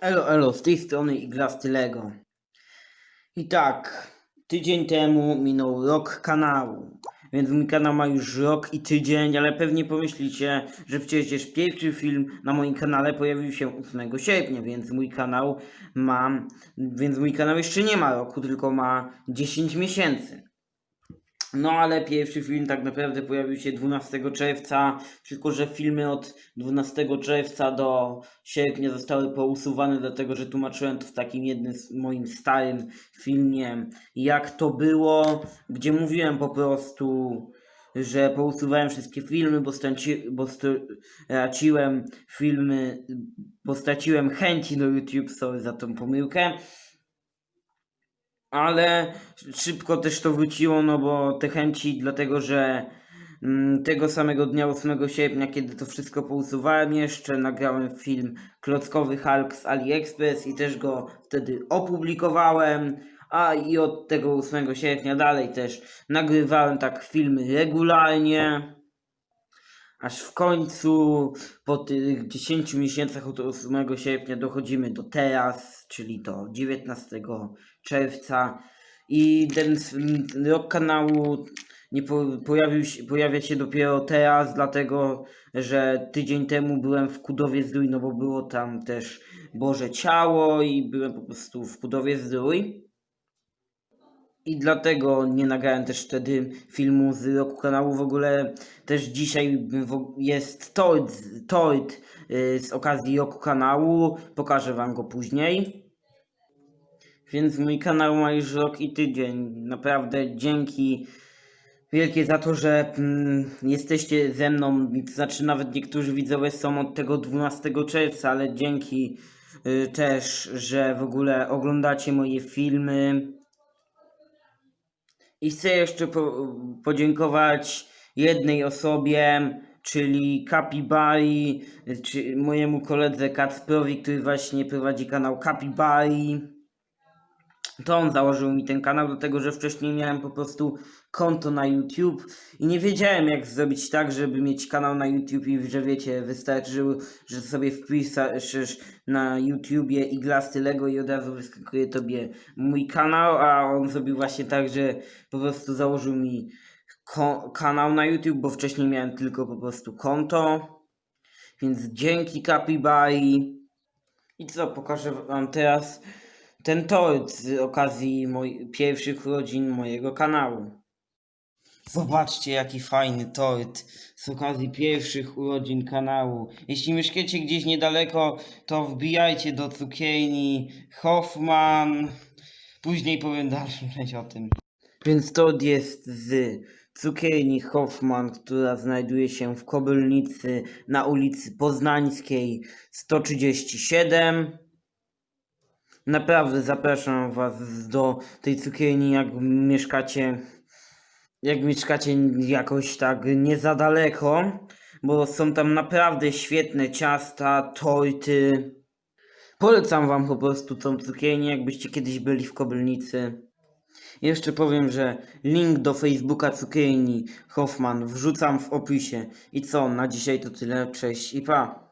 Elo, elo, z tej strony Iglasty Lego. I tak, tydzień temu minął rok kanału, więc mój kanał ma już rok i tydzień, ale pewnie pomyślicie, że przecież pierwszy film na moim kanale pojawił się 8 sierpnia, więc mój kanał ma, więc mój kanał jeszcze nie ma roku, tylko ma 10 miesięcy. No ale pierwszy film tak naprawdę pojawił się 12 czerwca, tylko że filmy od 12 czerwca do sierpnia zostały pousuwane, dlatego że tłumaczyłem to w takim jednym moim starym filmie, jak to było, gdzie mówiłem po prostu, że pousuwałem wszystkie filmy, bo, straci, bo straciłem filmy, bo straciłem chęci do YouTube, sorry za tą pomyłkę ale szybko też to wróciło, no bo te chęci, dlatego że mm, tego samego dnia 8 sierpnia, kiedy to wszystko pousuwałem jeszcze, nagrałem film Klockowy Hulk z AliExpress i też go wtedy opublikowałem, a i od tego 8 sierpnia dalej też nagrywałem tak filmy regularnie. Aż w końcu po tych 10 miesiącach od 8 sierpnia dochodzimy do teraz, czyli do 19 czerwca i ten rok kanału nie po, pojawił się, pojawia się dopiero teraz, dlatego że tydzień temu byłem w Kudowie Zdrój, no bo było tam też Boże Ciało i byłem po prostu w Kudowie Zdrój. I dlatego nie nagrałem też wtedy filmu z roku kanału. W ogóle też dzisiaj jest tort y, z okazji roku kanału. Pokażę wam go później. Więc mój kanał ma już rok i tydzień. Naprawdę dzięki wielkie za to, że mm, jesteście ze mną. Znaczy nawet niektórzy widzowie są od tego 12 czerwca, ale dzięki y, też, że w ogóle oglądacie moje filmy. I chcę jeszcze po, podziękować jednej osobie, czyli Capibari, czy mojemu koledze Kacprowi, który właśnie prowadzi kanał Capibari. To on założył mi ten kanał, dlatego że wcześniej miałem po prostu konto na YouTube i nie wiedziałem jak zrobić tak, żeby mieć kanał na YouTube i że wiecie, wystarczyło, że sobie wpiszesz na YouTubie Iglasty Lego i od razu wyskakuje tobie mój kanał, a on zrobił właśnie tak, że po prostu założył mi kanał na YouTube, bo wcześniej miałem tylko po prostu konto. Więc dzięki Capibari. I co, pokażę wam teraz ten tort z okazji moj- pierwszych urodzin mojego kanału. Zobaczcie jaki fajny tort z okazji pierwszych urodzin kanału. Jeśli mieszkacie gdzieś niedaleko, to wbijajcie do cukierni Hoffman. Później powiem dalszą część o tym. Więc tort jest z cukierni Hoffman, która znajduje się w Kobylnicy na ulicy Poznańskiej 137. Naprawdę zapraszam Was do tej cukierni, jak mieszkacie, jak mieszkacie jakoś tak nie za daleko, bo są tam naprawdę świetne ciasta, torty. Polecam Wam po prostu tą cukiernię, jakbyście kiedyś byli w Kobylnicy. Jeszcze powiem, że link do Facebooka cukierni Hoffman wrzucam w opisie. I co, na dzisiaj to tyle, cześć i pa.